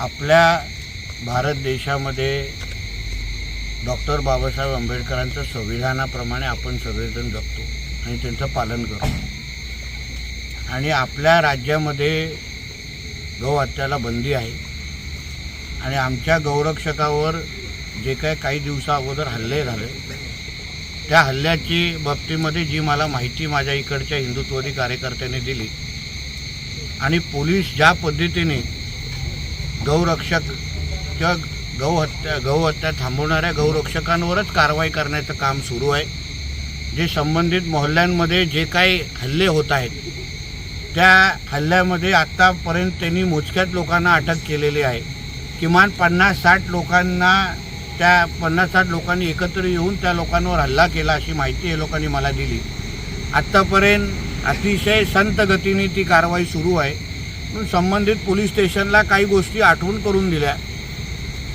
आपल्या भारत देशामध्ये डॉक्टर बाबासाहेब आंबेडकरांच्या संविधानाप्रमाणे आपण सगळेजण जगतो आणि त्यांचं पालन करतो. आणि आपल्या राज्यामध्ये गौहत्याला बंदी आहे. आणि आमच्या गौरक्षकावर जे काय काही दिवसा अगोदर हल्ले झाले त्या हल्ल्याची बाबतीमध्ये जी मला माहिती माझ्या इकडच्या हिंदुत्ववादी कार्यकर्त्यांनी दिली आणि पोलीस ज्या पद्धतीने गौरक्षक किंवा गौहत्या गौहत्या थांबवणाऱ्या गौरक्षकांवरच कारवाई करण्याचं काम सुरू आहे. जे संबंधित मोहल्ल्यांमध्ये जे काही हल्ले होत आहेत त्या हल्ल्यामध्ये आत्तापर्यंत त्यांनी मोजक्याच लोकांना अटक केलेली आहे. किमान पन्नास साठ लोकांना त्या पन्नास साठ लोकांनी एकत्र येऊन त्या लोकांवर हल्ला केला अशी माहिती हे लोकांनी मला दिली. आत्तापर्यंत अतिशय संत गतीने ती कारवाई सुरू आहे. संबंधित पोलीस स्टेशनला काही गोष्टी आठवण करून दिल्या.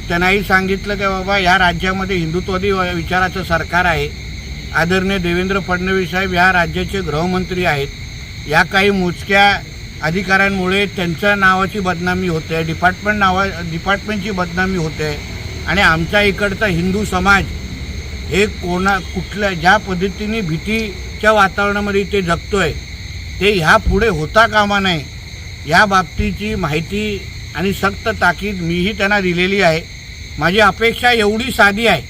त्यांनाही सांगितलं की बाबा या राज्यामध्ये हिंदुत्ववादी विचाराचं सरकार आहे. आदरणीय देवेंद्र फडणवीस साहेब या राज्याचे गृहमंत्री आहेत. या काही मोजक्या अधिकाऱ्यांमुळे त्यांच्या नावाची बदनामी होते डिपार्टमेंट नावा डिपार्टमेंटची बदनामी होते. आणि आमच्या इकडचा हिंदू समाज हे कोणा कुठल्या ज्या पद्धतीने भीतीच्या वातावरणामध्ये ते जगतो आहे ते ह्या पुढे होता कामा नये. या बाबतीची माहिती आणि सक्त ताकीद मीही त्यांना दिलेली आहे. माझी अपेक्षा एवढी साधी आहे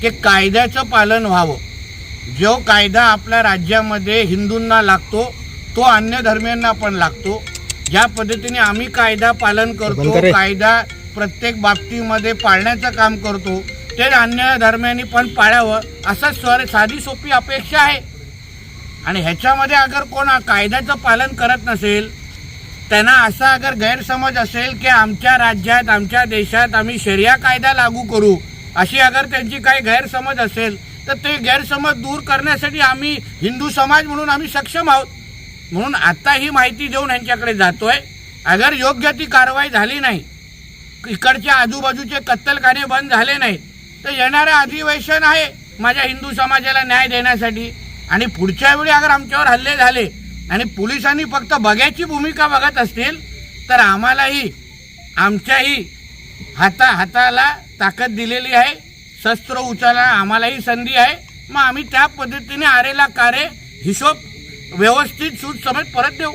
की कायद्याचं पालन व्हावं. जो कायदा आपल्या राज्यामध्ये हिंदूंना लागतो तो अन्य धर्मियांना पण लागतो. ज्या पद्धतीने आम्ही कायदा पालन करतो कायदा प्रत्येक बाबतीमध्ये पाळण्याचं काम करतो ते अन्य धर्मियांनी पण पाळावं असं स्वर साधी सोपी अपेक्षा आहे. आणि ह्याच्यामध्ये अगर कोण कायद्याचं पालन करत नसेल त्यांना असा अगर गैरसमज असेल की आमच्या राज्यात आमच्या देशात आम्ही शरिया कायदा लागू करू अशी अगर त्यांची काही गैरसमज असेल तर ते गैरसमज दूर करण्यासाठी आम्ही हिंदू समाज म्हणून आम्ही सक्षम आहोत. म्हणून आत्ता ही माहिती देऊन यांच्याकडे जातोय. अगर योग्य ती कारवाई झाली नाही इकडच्या आजूबाजूचे कत्तलखाने बंद झाले नाहीत तर येणारं अधिवेशन आहे माझ्या हिंदू समाजाला न्याय देण्यासाठी. आणि पुढच्या वेळी अगर आमच्यावर हल्ले झाले आणि पोलिसांनी फक्त बघ्याची भूमिका बघत असतील तर आम्हालाही आमच्याही हाता हाताला ताकद दिलेली आहे शस्त्र उचलला आम्हालाही संधी आहे. मग आम्ही त्या पद्धतीने आरेला कार्य हिशोब व्यवस्थित सूट समेत परत देऊ.